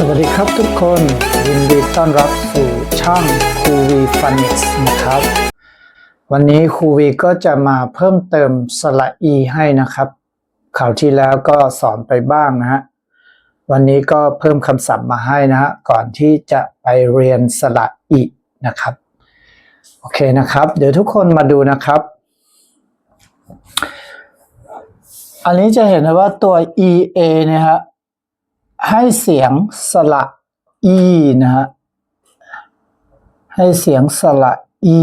สวัสดีครับทุกคนยินดีต้อนรับสู่ช่องคูวีฟันนิกนะครับ วันนี้ครูวีก็จะมาเพิ่มเติมสระอีให้นะครับข่าวที่แล้วก็สอนไปบ้างนะฮะวันนี้ก็เพิ่มคำศัพท์มาให้นะฮะก่อนที่จะไปเรียนสระอีนะครับโอเคนะครับ เดี๋ยวทุกคนมาดูนะครับ อันนี้จะเห็นนะว่าตัว ea เนี่ยฮะ ให้เสียงสระ e นะฮะให้เสียงสระ e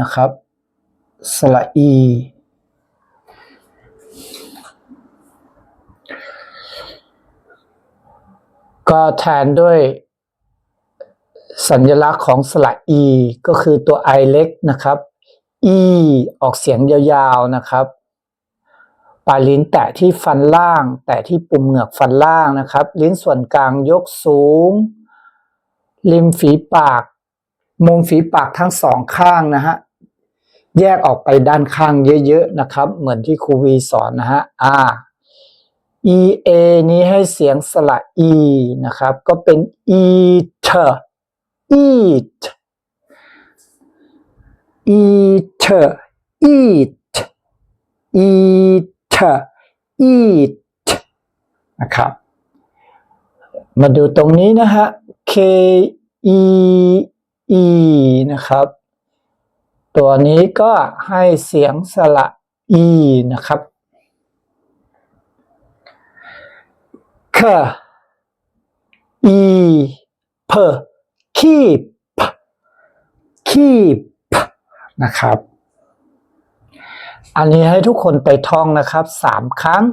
นะครับ สระ e ก็แทนด้วยสัญลักษณ์ของสระ e ก็คือตัว i เล็กนะครับ e ออกเสียงยาวๆนะครับ ปลายลิ้นแตะที่ฟันล่าง แตะที่ปุ่มเหงือกฟันล่างนะครับ ลิ้นส่วนกลางยกสูง ริมฝีปาก มุมฝีปากทั้งสองข้างนะฮะ แยกออกไปด้านข้างเยอะๆนะครับ เหมือนที่ครูวีสอนนะฮะอ่า e a นี้ให้เสียงสระ e นะครับ ก็เป็น eat eat eat eat eat eat นะครับ มาดูตรงนี้นะฮะ k e e นะครับ ตัวนี้ก็ให้เสียงสระ e นะครับ k e p keep keep นะครับ อันนี้ให้ทุกคนไปท่องนะครับสามครั้ง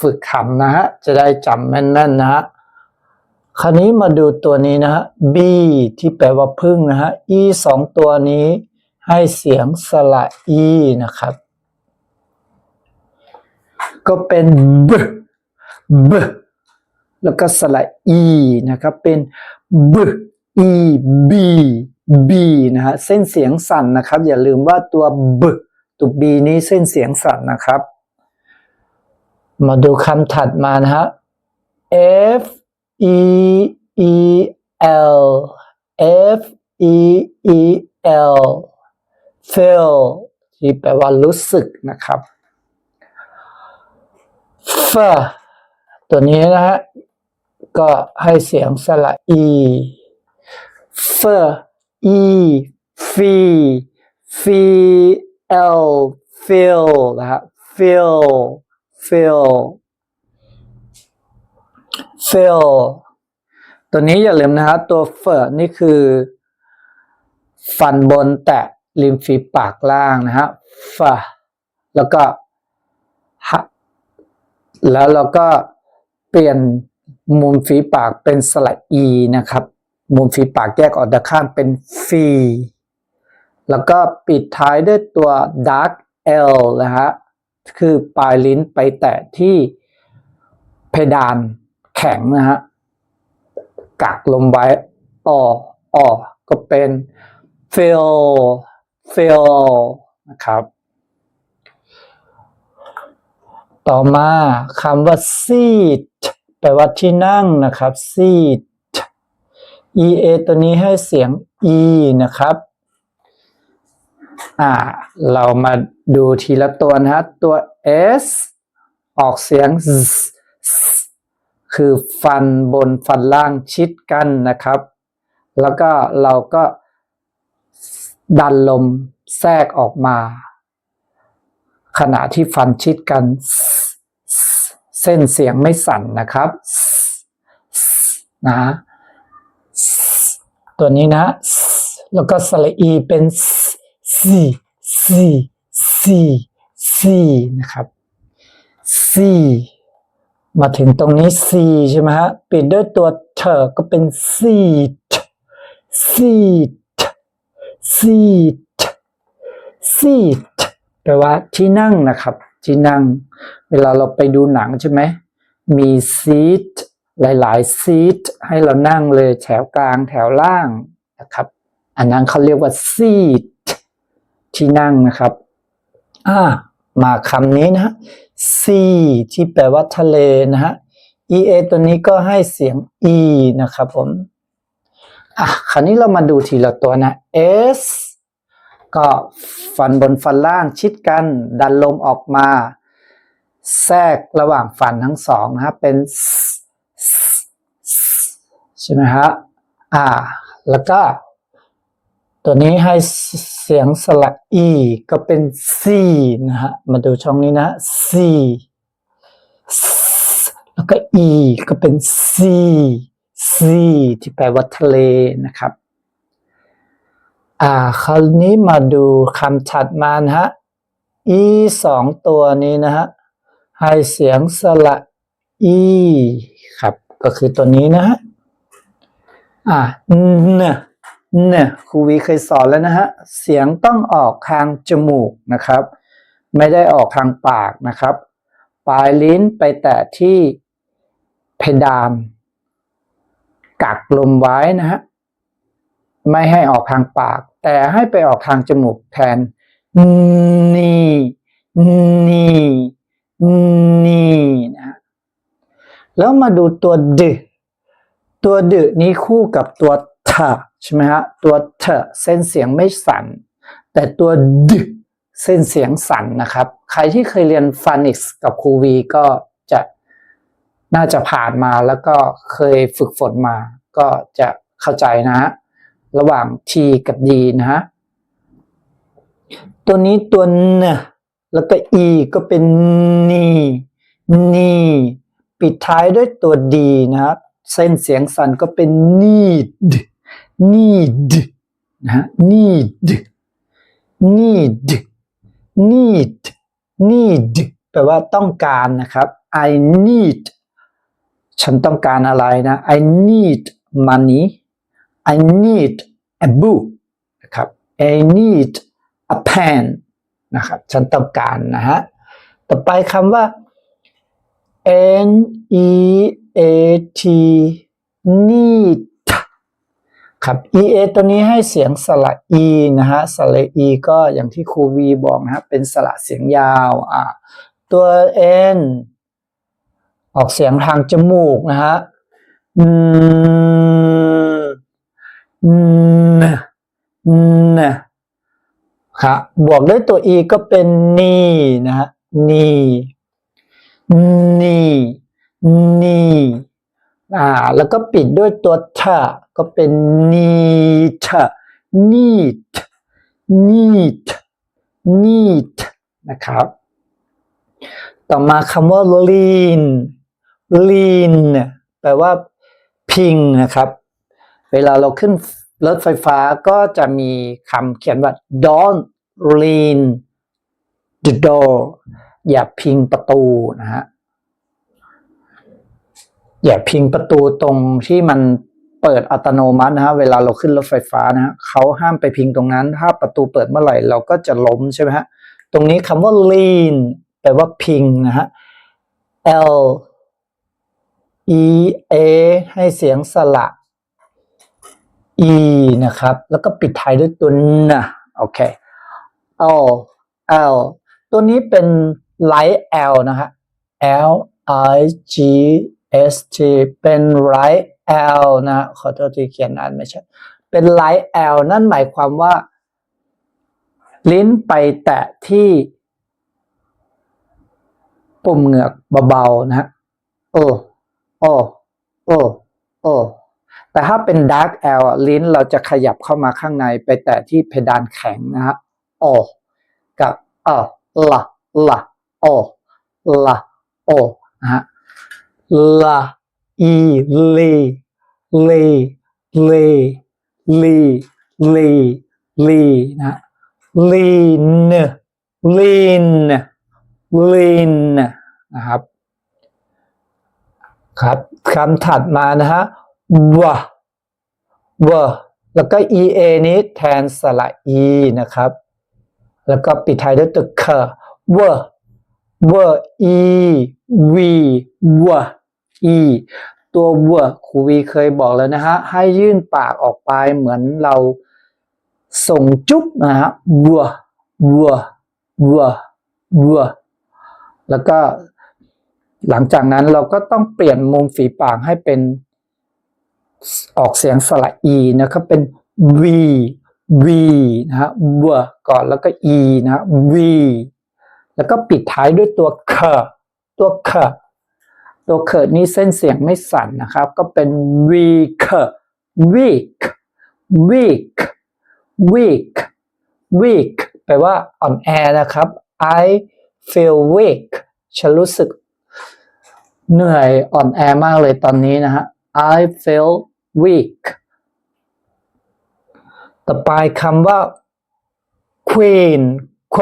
ฝึกคำนะฮะจะได้จำแม่นๆนะฮะคราวนี้มาดูตัวนี้นะฮะ b ที่แปลว่าพึ่งนะฮะ e สองตัวนี้ให้เสียงสระ e นะครับ ก็เป็น b b แล้วก็สระ e นะครับ เป็น b e b b นะฮะเส้นเสียงสั่นนะครับ อย่าลืมว่าตัว b ตัว b นี้เส้นเสียงสั่นนะครับ มาดูคำถัดมานะฮะ f e e l f e e l feel ที่แปลว่ารู้สึกนะครับ f ตัวนี้นะฮะ ก็ให้เสียงสระ e f e fee L feel นะฮะ feel feel feel ตัวนี้อย่าลืมนะฮะตัว f นี่คือ ฟันบนแตะริมฝีปากล่างนะฮะ f แล้วก็ฮะแล้วเราก็เปลี่ยนมุมฝีปากเป็นสระ e นะครับ มุมฝีปากแยกออกด้านข้างเป็นฟี แล้วก็ปิดท้ายด้วยตัว dark L นะฮะ คือปลายลิ้นไปแตะที่เพดานแข็งนะฮะ กักลมไว้ออออก็เป็น feel feel นะครับ ต่อมาคำว่า seat แปลว่าที่นั่งนะครับ seat ea ตัวนี้ให้เสียง e นะครับ อ่า เรามาดูทีละตัวนะฮะ ตัว s ออกเสียง z คือฟันบนฟันล่างชิดกันนะครับ แล้วก็เราก็ดันลมแทรกออกมา ขณะที่ฟันชิดกัน เส้นเสียงไม่สั่นนะครับนะตัวนี้นะ แล้วก็สระอีเป็น c c c c นะครับ c มาถึงตรงนี้ c ใช่ไหมฮะปิดด้วยตัวเธอก็เป็น seat seat seat seat แปลว่าที่นั่งนะครับ ที่นั่ง เวลาเราไปดูหนังใช่ไหมมี seat หลายๆ seat ให้เรานั่งเลยแถวกลางแถวล่างนะครับ อันนั้นเขาเรียกว่า seat ที่ นั่งนะครับ อ่า มาคำนี้นะฮะ sea ที่แปลว่าทะเลนะฮะ ea ตัวนี้ก็ให้เสียง e นะครับผม อะ คราวนี้เรามาดูทีละตัวนะ s ก็ฟันบนฟันล่างชิดกัน ดันลมออกมา แทรกระหว่างฟันทั้งสองนะครับเป็น s s s ใช่ไหมฮะ อ่า แล้วก็ ตัวนี้ให้เสียงสระ e ก็เป็น c นะฮะ มาดูช่องนี้นะ c แล้วก็ e ก็เป็น c c ที่แปลว่าทะเลนะครับ อ่า คราวนี้มาดูคำถัดมานะฮะ e สองตัวนี้นะฮะ ให้เสียงสระ e ครับ ก็คือตัวนี้นะฮะ อ่าเน เนครูวีเคยสอนแล้วนะฮะ เสียงต้องออกทางจมูกนะครับ ไม่ได้ออกทางปากนะครับ ปลายลิ้นไปแตะที่เพดาน กักลมไว้นะฮะ ไม่ให้ออกทางปาก แต่ให้ไปออกทางจมูกแทน นี่ นี่ นี่นะแล้วมาดูตัวดึ ตัวดึนี้คู่กับตัวเถ ใช่ไหมฮะตัวเถเส้นเสียงไม่สั่นแต่ตัวดึเส้นเสียงสั่นนะครับ ใครที่เคยเรียนฟานิกส์กับครูวีก็จะน่าจะผ่านมาแล้วก็เคยฝึกฝนมา ก็จะเข้าใจนะฮะระหว่าง T กับ D นะฮะตัวนี้ตัวเนแล้วก็ E ก็เป็นนีนีปิดท้ายด้วยตัว D นะครับ เส้นเสียงสั่นก็เป็น need need นะฮะ need need need need แปลว่าต้องการนะครับ I need ฉันต้องการอะไรนะ I need money I need a book นะครับ I need a pen นะครับฉันต้องการนะฮะ ต่อไปคำว่า N E A T need ครับ E A ตัวนี้ให้เสียงสระ E นะฮะสระ E ก็อย่างที่ครูวีบอกนะฮะเป็นสระเสียงยาวอ่าตัว N ออกเสียงทางจมูกนะฮะอืมนนครับบวกด้วยตัว e ก็เป็นนีนะฮะนีนีนีอ่าแล้วก็ปิดด้วยตัวทะ ก็เป็นนีทะนีทนีทนีทนะครับ ต่อมาคำว่า lean lean เนี่ยแปลว่าพิงนะครับ เวลาเราขึ้นรถไฟฟ้าก็จะมีคำเขียนว่า don't lean the door อย่าพิงประตูนะฮะอย่าพิงประตูตรงที่มัน เปิดอัตโนมัตินะฮะเวลาเราขึ้นรถไฟฟ้านะฮะเขาห้ามไปพิงตรงนั้น ถ้าประตูเปิดเมื่อไหร่เราก็จะล้มใช่ไหมฮะตรงนี้คำว่า lean แปลว่าพิงนะฮะ L E A ให้เสียงสระ E นะครับ แล้วก็ปิดท้ายด้วยตัวนะโอเค L L ตัวนี้เป็น light L นะฮะ L I G S T เป็น light L นะ ขอโทษที่เขียนอ่านไม่ใช่เป็น light L นั่นหมายความว่า ลิ้นไปแตะที่ปุ่มเหงือกเบาๆนะฮะโอ้โอ้โอ้โอ้แต่ถ้าเป็น dark L อะลิ้นเราจะขยับเข้ามาข้างในไปแตะที่เพดานแข็งนะฮะโอกับเอละละโอละโอนะฮะละ อีลีลีลีลีลีลีนะลีนลีนลีนนะครับครับคำถัดมานะฮะวะวะแล้วก็ ea นี้แทนสระ e นะครับ แล้วก็ปิดท้ายด้วยตัว k วะวะ e v วะ e ตัววะครูวีเคยบอกแล้วนะฮะ ให้ยื่นปากออกไปเหมือนเราส่งจุ๊บนะฮะวะวะวะวะแล้วก็หลังจากนั้นเราก็ต้องเปลี่ยนมุมฝีปากให้เป็นออกเสียงสระอีนะครับเป็น v v นะฮะ v ก่อนแล้วก็ e นะฮะ v แล้วก็ปิดท้ายด้วยตัว k ตัว k ตัวเคนี้เส้นเสียงไม่สั่นนะครับ ก็เป็น weak weak weak weak weak แปลว่าอ่อนแอนะครับ I feel weak ฉันรู้สึกเหนื่อยอ่อนแอมากเลยตอนนี้นะฮะ I feel weak ต่อไปคำว่า queen q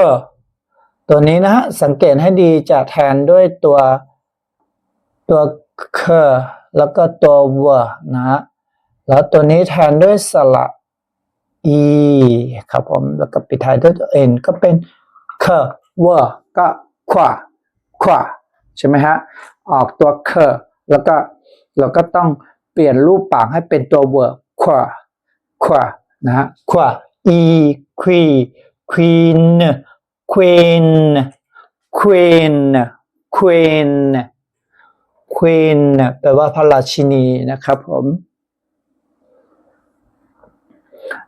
ตัวนี้นะฮะสังเกตให้ดีจะแทนด้วยตัว ตัว k แล้วก็ตัว w นะฮะแล้วตัวนี้แทนด้วยสระ e ครับผมแล้วก็ปิดท้ายด้วยตัว n ก็เป็น k w ก็ขวาขวาใช่ไหมฮะออกตัว k แล้วก็เราก็ต้องเปลี่ยนรูปปากให้เป็นตัว w ขวาขวานะฮะขวา e queen queen queen queen queen queen แปลว่าพระราชินีนะครับผม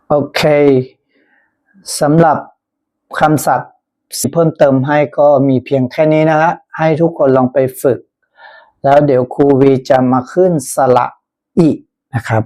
โอเคสำหรับคำศัพท์เพิ่มเติมให้ก็มีเพียงแค่นี้นะฮะให้ทุกคนลองไปฝึก แล้วเดี๋ยวครูวีจะมาขึ้นสระอีนะครับ